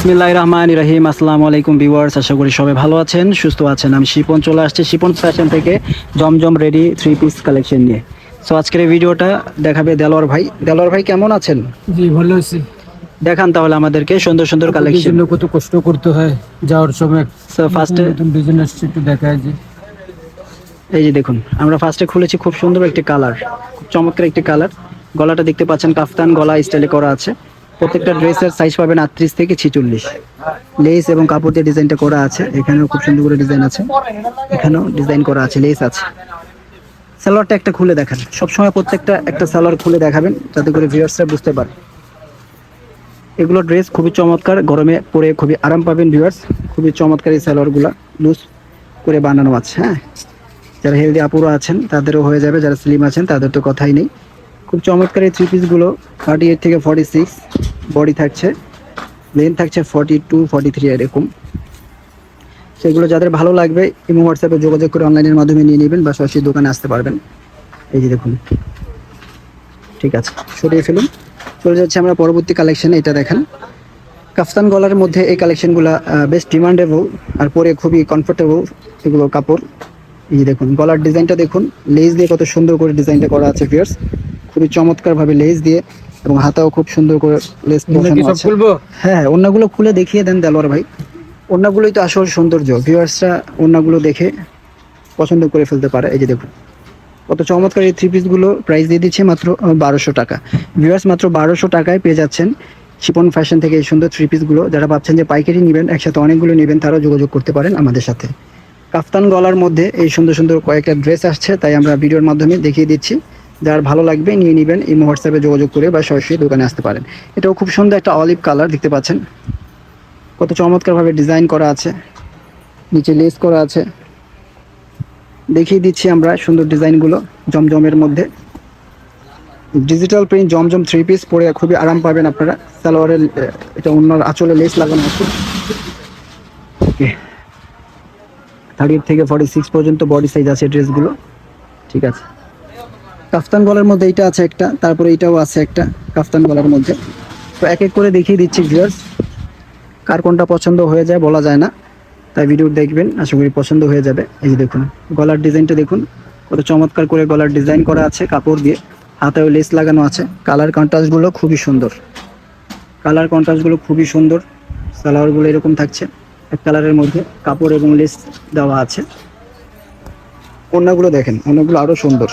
বিসমিল্লাহ রহমান রাহিম আসসালামু আলাইকুম ভিউয়ার্স আশা করি সবাই ভালো আছেন সুস্থ আছেন। আমি শিপন চলে আসছি শিপন ফ্যাশন থেকে Zamzam ready three piece collection নিয়ে। সো আজকের এই ভিডিওটা দেখাবে দেলোয়ার ভাই। দেলোয়ার ভাই কেমন আছেন? জি ভালো আছি। দেখান তাহলে আমাদেরকে সুন্দর সুন্দর কালেকশন। কত কষ্ট করতে হয় যাওয়ার সময়। সো ফার্স্টে নতুন ডিজাইন আসছে একটু দেখায় যে। এই যে দেখুন আমরা ফার্স্টে খুলেছি খুব সুন্দর একটি কালার খুব চমৎকার একটি কালার গলাটা দেখতে পাচ্ছেন কাফতান গলা স্টাইলে করা আছে। প্রত্যেকটা ড্রেসের সাইজ পাবেন আটত্রিশ থেকে ছিচল্লিশ। লেস এবং কাপড় দিয়ে ডিজাইনটা করা আছে। এখানেও খুব সুন্দর করে ডিজাইন আছে। এখানেও ডিজাইন করা আছে লেস আছে। সালোয়ারটা একটা খুলে দেখান। সবসময় প্রত্যেকটা একটা সালোয়ার খুলে দেখাবেন, যাতে করে ভিউয়ার্সরা বুঝতে পারে। এগুলো ড্রেস খুবই চমৎকার, গরমে পরে খুবই আরাম পাবেন ভিউয়ার্স খুবই চমৎকার এই সালোয়ারগুলো লুজ করে বানানো আছে হ্যাঁ? যারা হেলদি আপুরো আছেন, তাদেরও হয়ে যাবে, যারা স্লিম আছেন, তাদের তো কথাই নেই। খুব চমৎকার এই থ্রি পিসগুলো থার্টি এইট থেকে ফর্টি সিক্স বডি থাকছে। লেন থাকছে ফর্টি টু ফর্টি থ্রি এরকম। সেগুলো যাদের ভালো লাগবে, ইমো, হোয়াটসঅ্যাপে যোগাযোগ করে অনলাইনের মাধ্যমে নিয়ে নেবেন বা সরাসরি দোকানে আসতে পারবেন। এই যে দেখুন। ঠিক আছে, সরিয়ে ফেলুন। চলে যাচ্ছে আমরা পরবর্তী কালেকশনে এটা দেখেন। কাফতান গলার মধ্যে এই কালেকশনগুলো বেশ ডিমান্ডেবল আর পরে খুবই কমফোর্টেবল এগুলো কাপড়। এই যে দেখুন, গলার ডিজাইনটা দেখুন। লেস দিয়ে কত সুন্দর করে ডিজাইনটা করা আছে ফিয়ার্স খুবই চমৎকার ভাবে লেস দিয়ে এবং হাতাও খুব সুন্দর করে লেস বসানো আছে। হ্যাঁ অন্যগুলো খুলে দেখিয়ে দেন দেলোয়ার ভাই। অন্যগুলোই তো আসল সৌন্দর্য। ভিউয়ার্সরা অন্যগুলো দেখে পছন্দ করে ফেলতে পারে। এই যে দেখুন কত চমৎকার এই থ্রি পিসগুলো প্রাইস দিয়ে দিচ্ছে মাত্র বারোশো টাকা। ভিউয়ার্স মাত্র বারোশো টাকায় পেয়ে যাচ্ছেন শিপন ফ্যাশন থেকে এই সুন্দর থ্রি পিসগুলো যারা ভাবছেন যে পাইকারি নেবেন একসাথে অনেকগুলো নেবেন তারাও যোগাযোগ করতে পারেন আমাদের সাথে। কাফতান গলার মধ্যে এই সুন্দর সুন্দর কয়েকটা ড্রেস আসছে তাই আমরা ভিডিওর মাধ্যমে দেখিয়ে দিচ্ছি। যার ভালো লাগবে নিয়ে নেবেন এই হোয়াটসঅ্যাপে যোগাযোগ করে বা সরাসরি দোকানে আসতে পারেন। এটাও খুব সুন্দর একটা অলিভ কালার দেখতে পাচ্ছেন। কত চমৎকারভাবে ডিজাইন করা আছে। নিচে লেস করা আছে। দেখিয়ে দিচ্ছি আমরা সুন্দর ডিজাইনগুলো জমজমের মধ্যে। Digital print Zamzam three piece পরে খুবই আরাম পাবেন আপনারা। সালোয়ারের এটা অন্য আঁচলে লেস লাগানো আছে। থার্টি থেকে ফর্টি সিক্স পর্যন্ত বডি সাইজ আছে ড্রেসগুলো ঠিক আছে। কাফতান গলার মধ্যে এইটা আছে একটা, তারপরে এইটাও আছে একটা কাফতান গলার মধ্যে। তো এক এক করে দেখিয়ে দিচ্ছি ভিউয়ার্স কার কোনটা পছন্দ হয়ে যায় বলা যায় না, তাই ভিডিও দেখবেন, আশা করি পছন্দ হয়ে যাবে। এই যে দেখুন, গলার ডিজাইনটা দেখুন, কত চমৎকার করে গলার ডিজাইন করা আছে কাপড় দিয়ে। হাতেও লেস লাগানো আছে কালার কন্ট্রাস্টগুলো খুবই সুন্দর। কালার কন্ট্রাস্টগুলো খুবই সুন্দর সালোয়ারগুলো এরকম থাকছে এক কালারের মধ্যে, কাপড় এবং লেস দেওয়া আছে। অন্যগুলো দেখেন অন্যগুলো আরও সুন্দর।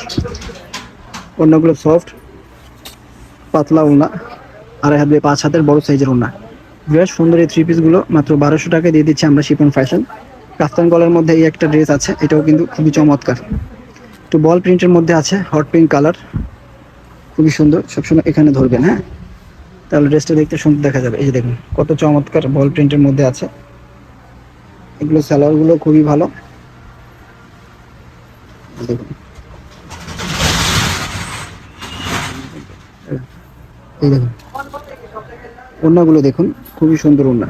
অন্যগুলো সফট, পাতলা ওনা আড়াই হাত পাঁচ হাতের বড় সাইজের ওনা বেশ সুন্দর এই থ্রি পিসগুলো মাত্র বারোশো টাকায় দিয়ে দিচ্ছি আমরা শিপন ফ্যাশন কাফতান গলার মধ্যে এই একটা ড্রেস আছে, এটাও কিন্তু খুবই চমৎকার। একটু বল প্রিন্টের মধ্যে আছে হট পিঙ্ক কালার খুবই সুন্দর, সবসময় এখানে ধরবেন হ্যাঁ? তাহলে ড্রেসটা দেখতে সুন্দর দেখা যাবে। এই যে দেখুন, কত চমৎকার বল প্রিন্টের মধ্যে আছে। এগুলো সালোয়ারগুলো খুবই ভালো। এই দেখুন ওড়নাগুলো দেখুন, খুবই সুন্দর ওড়না।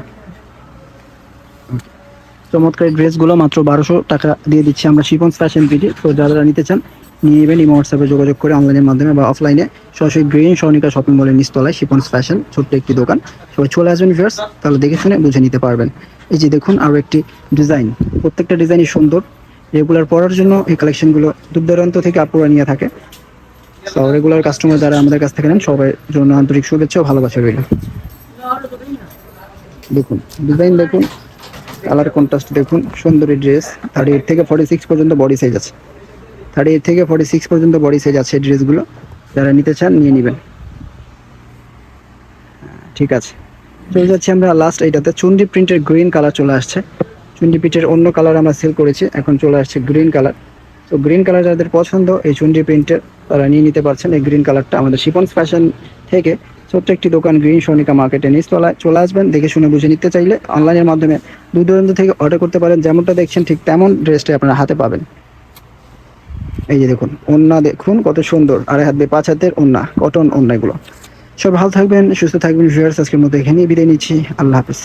চমৎকার ড্রেসগুলো মাত্র বারোশো টাকা দিয়ে দিচ্ছি আমরা শিপন্স ফ্যাশন বিডি তো যারা নিতে চান, নিয়ে নেবেন, ইমো হোয়াটসঅ্যাপে যোগাযোগ করে অনলাইনের মাধ্যমে বা অফলাইনে সরাসরি গ্রিন সনিকা শপিং মলের নিচতলায় শিপন্স ফ্যাশন ছোট্ট একটি দোকান। সবাই চলে আসবেন ভিউয়ার্স তাহলে দেখে শুনে বুঝে নিতে পারবেন। এই যে দেখুন আরও একটি ডিজাইন প্রত্যেকটা ডিজাইনই সুন্দর। রেগুলার পরার জন্য এই কালেকশনগুলো দূর দূরান্ত থেকে আপুরা নিয়ে থাকে। রেগুলার কাস্টমার যারা আমাদের কাছ থেকে নেন, সবাই জন্য আন্তরিক শুভেচ্ছা ভালোবাসা রইল। দেখুন ডিজাইন দেখুন কালার কন্ট্রাস্ট দেখুন, সুন্দরী ড্রেস থার্টি এইট থেকে ফর্টি সিক্স পর্যন্ত বডি সাইজ আছে। থার্টি এইট থেকে ফর্টি সিক্স পর্যন্ত বডি সাইজ আছে ড্রেসগুলো যারা নিতে চান, নিয়ে নেবেন। ঠিক আছে। চলে যাচ্ছি আমরা লাস্ট এইটাতে। চুন্ডি প্রিন্টের গ্রিন কালার চলে আসছে। চুন্ডি প্রিন্টের অন্য কালার আমরা সেল করেছি। এখন চলে আসছে গ্রিন কালার তো গ্রিন কালার যাদের পছন্দ, এই চুন্ডি প্রিন্টের তারা নিয়ে নিতে পারছেন। এই গ্রিন কালারটা আমাদের শিপন্স ফ্যাশন থেকে ছোট্ট একটি দোকান গ্রিন সনিকা মার্কেটে নিচতলায় চলে আসবেন। দেখে শুনে বুঝে নিতে চাইলে অনলাইনের মাধ্যমে দূর দূরান্ত থেকে অর্ডার করতে পারেন। যেমনটা দেখছেন ঠিক তেমন ড্রেসটা আপনারা হাতে পাবেন। এই যে দেখুন ওন্না দেখুন, কত সুন্দর। আড়াই হাত দিয়ে পাঁচ হাতের ওন্না কটন ওন্না সব ভালো থাকবেন, সুস্থ থাকবেন ভিউয়ার্স আজকের মতো এখানেই বিদায় নিচ্ছি। আল্লাহ হাফিজ।